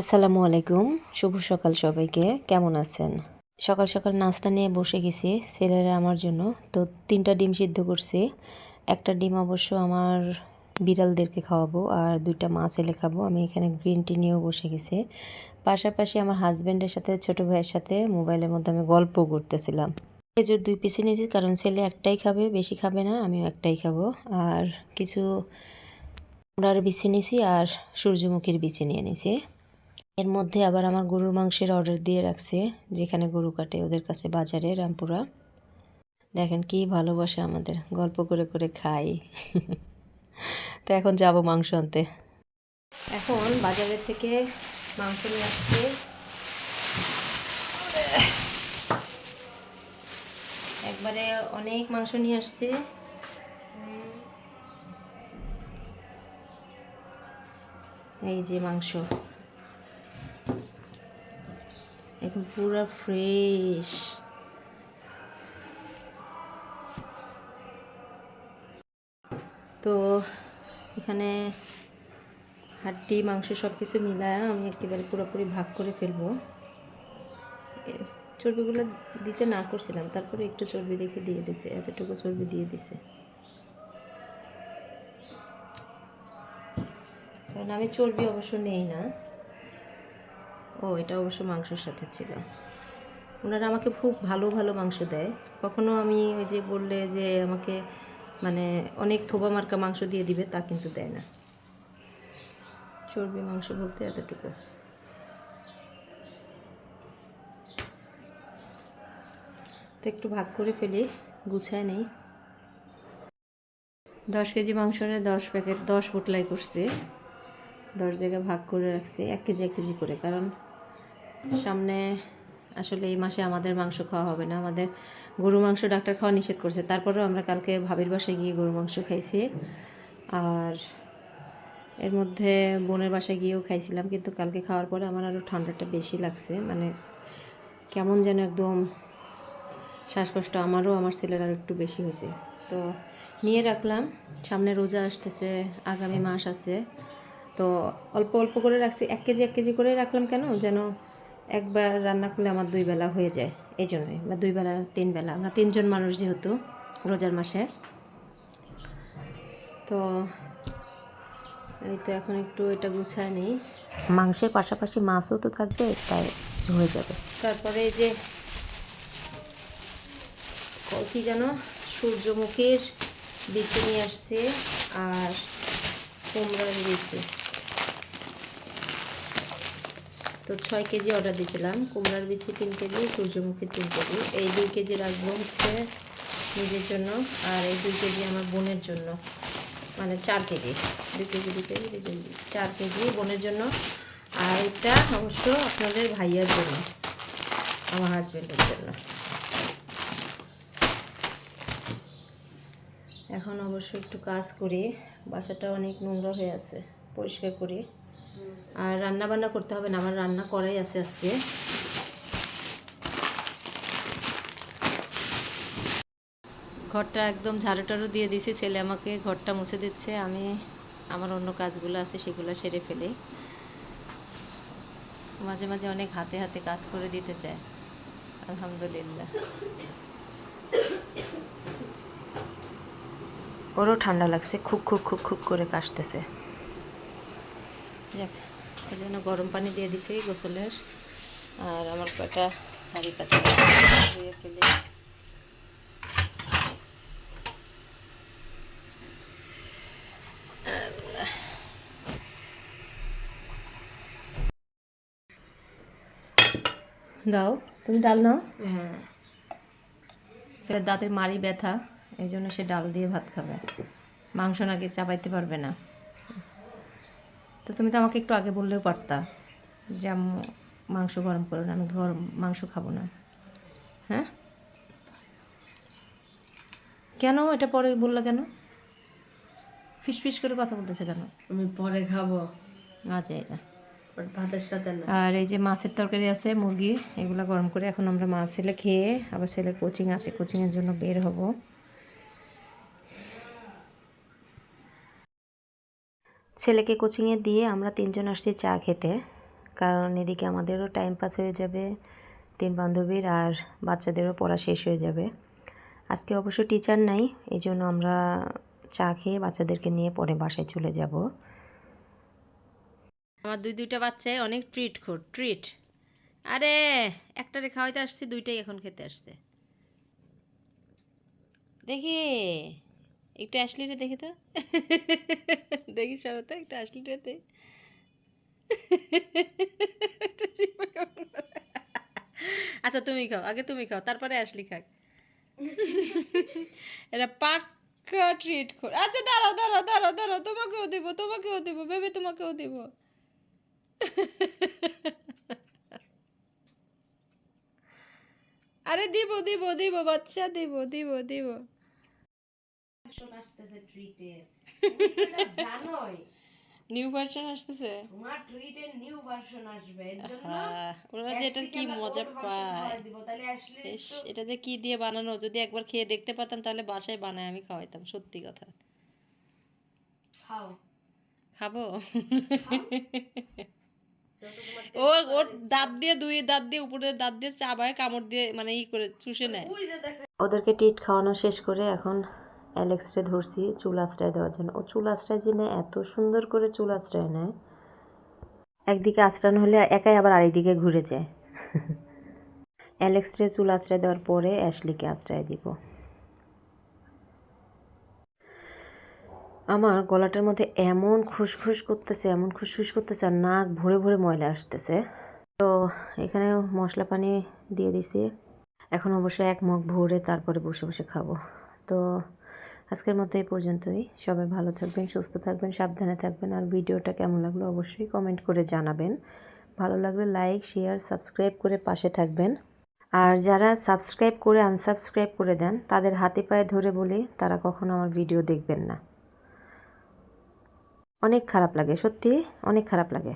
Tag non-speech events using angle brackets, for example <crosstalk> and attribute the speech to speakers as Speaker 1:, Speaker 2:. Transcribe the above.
Speaker 1: আসসালামু আলাইকুম। শুভ সকাল সবাইকে। কেমন আছেন? সকাল সকাল নাস্তা নিয়ে বসে গেছি ছেলেরা আমার জন্য। তো তিনটা ডিম সিদ্ধ করছি। একটা ডিম অবশ্য আমার বিড়ালদেরকে খাওয়াবো আর দুইটা মা ছেলে খাব। আমি এখানে গ্রিন টি নিয়েও বসে গেছি। পাশাপাশি আমার হাজব্যান্ডের সাথে, ছোট ভাইয়ের সাথে মোবাইলের মধ্যে আমি গল্প করতেছিলাম। খেজুর দুই পিসি নিয়েছি, কারণ ছেলে একটাই খাবে, বেশি খাবে না, আমিও একটাই খাব। আর কিছু কুমড়ার বিচি নিয়েছি আর সূর্যমুখীর বিচি নিয়ে নিয়েছি। এর মধ্যে আবার আমার গরুর মাংসের অর্ডার দিয়ে রাখছে, যেখানে গরু কাটে ওদের কাছে বাজারে, রামপুরা। দেখেন কি ভালোবাসে আমাদের, গল্প করে করে খাই। তো এখন যাব মাংস আনতে। এখন বাজারের থেকে মাংস নিয়ে আসছে। একবারে অনেক মাংস নিয়ে আসছে। এই যে মাংস। একদম পুরো ফ্রেশ তো এখানে হাড্ডি, মাংস সব কিছু মিলায় আমি একেবারে পুরোপুরি ভাগ করে ফেলব। চর্বিগুলো দিতে না করছিলাম, তারপরে একটু চর্বি দেখে দিয়ে দিছে, এতটুকু চর্বি দিয়ে দিছে। কারণ আমি চর্বি অবশ্য নেই না। ও এটা অবশ্য মাংসের সাথে ছিল। ওনারা আমাকে খুব ভালো ভালো মাংস দেয়। কখনো আমি ওই যে বললে যে আমাকে মানে অনেক থোবা মার্কা মাংস দিয়ে দিবে, তা কিন্তু দেয় না। চর্বি মাংস বলতে এতটুকু। তো একটু ভাগ করে ফেলি, গুছায় নেই। দশ কেজি মাংসরে দশ প্যাকেট, দশ পোটলাই করছি। দশ জায়গায় ভাগ করে রাখছি, এক কেজি এক কেজি করে, কারণ সামনে আসলে এই মাসে আমাদের মাংস খাওয়া হবে না। আমাদের গরু মাংস ডাক্তার খাওয়া নিষেধ করছে। তারপরেও আমরা কালকে ভাবির বাসায় গিয়ে গরু মাংস খাইছি। আর এর মধ্যে বোনের বাসায় গিয়েও খাইছিলাম, কিন্তু কালকে খাওয়ার পরে আমার আরও ঠান্ডাটা বেশি লাগছে। মানে কেমন যেন একদম শ্বাসকষ্ট আমারও, আমার ছেলের আর একটু বেশি হয়েছে। তো নিয়ে রাখলাম। সামনে রোজা আসতেছে, আগামী মাস আছে। তো অল্প অল্প করে রাখছি। এক কেজি এক কেজি করে রাখলাম কেন? যেন একবার রান্না করলে আমার দুই বেলা হয়ে যায় এই জন্যই। বা দুই বেলা তিন বেলা। আমরা তিনজন মানুষ যেহেতু রোজার মাসে। তো এই তো এখন একটু এটা গুছায় নিই। মাংসের পাশাপাশি মাছও তো থাকবে তাই হয়ে যাবে। তারপরে এই যে ক- যেন সূর্যমুখীর বিচি নিয়ে আসছে আর কুমড়ার বিচি তো ছয় কেজি অর্ডার দিয়েছিলাম। কুমড়ার বিচি তিন কেজি, সূর্যমুখী তিন কেজি। এই দুই কেজি রাখব হচ্ছে নিজের জন্য আর এই দুই কেজি আমার বোনের জন্য। মানে চার কেজি। দুই কেজি দুই কেজি দুই কেজি। চার কেজি বোনের জন্য। আর এটা অবশ্য আপনাদের ভাইয়ার জন্য, আমার হাজব্যান্ডের জন্য। এখন অবশ্য একটু কাজ করি। বাসাটা অনেক নোংরা হয়ে আছে। পরিষ্কার করি। আর রান্না বান্না করতে হবে না, আমার রান্না করাই আছে আজকে। ঘরটা একদম ঝাড়ু টাড়ু দিয়ে দিছি ছেলে আমাকে ঘরটা মুছে দিচ্ছে, আমি আমার অন্য কাজগুলো আছে সেগুলো সেরে ফেলে। মাঝে মাঝে অনেক হাতে হাতে কাজ করে দিতে চায়, আলহামদুলিল্লাহ। ওরও ঠান্ডা লাগছে, খুব খুব খুব খুব করে কাশতেছে। যাক ওই জন্য গরম পানি দিয়ে দিছি গোসলের। আর আমার কয়টা হাঁড়ি পাতা ধুয়ে ফেলে। দাও তুমি ডাল নাও।
Speaker 2: হ্যাঁ।
Speaker 1: ছেলের দাঁতের মারি ব্যথা এই জন্য সে ডাল দিয়ে ভাত খাবে। মাংস নাকি চাপাইতে পারবে না। তো তুমি তো আমাকে একটু আগে বললেও পারতা যে মাংস গরম করো না আমি গরম মাংস খাব না। হ্যাঁ? কেন? এটা পরে বলল কেন? ফিস ফিস করে কথা বলতেছে কেন?
Speaker 2: আমি পরে খাব।
Speaker 1: আচ্ছা এটা।
Speaker 2: ভাতের সাথে না।
Speaker 1: আর এই যে মাছের তরকারি আছে মুরগি এগুলো গরম করে এখন আমরা মাছ ছেলে খেয়ে আবার ছেলে কোচিং আছে। কোচিংয়ের জন্য বের হব। ছেলেকে কোচিংয়ে দিয়ে আমরা তিনজন আসছি চা খেতে। কারণ এদিকে আমাদেরও টাইম পাস হয়ে যাবে, তিন বান্ধবীর আর বাচ্চাদেরও পড়া শেষ হয়ে যাবে। আজকে অবশ্য টিচার নাই এই জন্য আমরা চা খেয়ে বাচ্চাদেরকে নিয়ে পরে বাসায় চলে যাব। আমার দুই দুইটা বাচ্চায় অনেক ট্রিট খোর ট্রিট আরে, একটারে খাওয়াইতে আসছি, দুইটাই এখন খেতে আসছে। দেখি। একটু রে দেখি তো। দেখি সবাই একটু আসলি রে দে আচ্ছা তুমি খাও, আগে তুমি খাও, তারপরে আসলি খাক। এটা পাক্কা ট্রিট কর। আচ্ছা দাঁড়াও দাঁড়াও দাঁড়াও দাঁড়াও, তোমাকেও দিব তোমাকেও দিব, ভেবে তোমাকেও দিব। আরে, দিব দিব দিব, বাচ্চা, দিব দিব দিব। আসতেছে ট্রিটের <laughs>
Speaker 3: জানোই।
Speaker 1: নিউ ভার্সন আসতেছে?
Speaker 3: তোমার টুইটের নিউ ভার্সন আসবে। এর জন্য
Speaker 1: ওরা যে এটার কি মজা পায়।
Speaker 3: দিব। তাহলে আসলে
Speaker 1: এটা যে কি দিয়ে বানানো? যদি একবার খেয়ে দেখতে পারতাম তাহলে বাসায় বানায় আমি খাওয়াইতাম সত্যি কথা।
Speaker 3: খাও।
Speaker 1: খাব? ও ওর দাঁত দিয়ে দুই দাঁত দিয়ে উপরে দাঁত দিয়ে চাবায় কামড় দিয়ে মানে ই করে চুষে নেয়।
Speaker 3: ওই যে দেখা
Speaker 1: ওদেরকে টিট খাওয়ানো শেষ করে এখন অ্যালেক্সরে ধরছি চুল আশ্রয় দেওয়ার জন্য। ও চুল আশ্রয় নেয়, এত সুন্দর করে চুল আশ্রয় নেয়। একদিকে আশ্রানো হলে একাই আবার আরেকদিকে ঘুরে যায়। অ্যালেক্সরে চুল আশ্রয় দেওয়ার পরে অ্যাশলিকে আশ্রয় দিব। আমার গলাটার মধ্যে এমন খুসখুস করতেছে, এমন খুসখুস করতেছে আর নাক ভরে ভরে ময়লা আসতেছে। তো এখানে মশলা পানি দিয়ে দিছি। এখন অবশ্যই এক মগ ভরে তারপরে বসে বসে খাব। তো আজকের মতো এই পর্যন্তই। সবাই ভালো থাকবেন, সুস্থ থাকবেন, সাবধানে থাকবেন। আর ভিডিওটা কেমন লাগল অবশ্যই কমেন্ট করে জানাবেন। ভালো লাগলে লাইক, শেয়ার, সাবস্ক্রাইব করে পাশে থাকবেন। আর যারা সাবস্ক্রাইব করে, আনসাবস্ক্রাইব করে দেন, তাদের হাতে পায়ে ধরে বলি তারা কখনো আমার ভিডিও দেখবেন না। অনেক খারাপ লাগে, সত্যি অনেক খারাপ লাগে।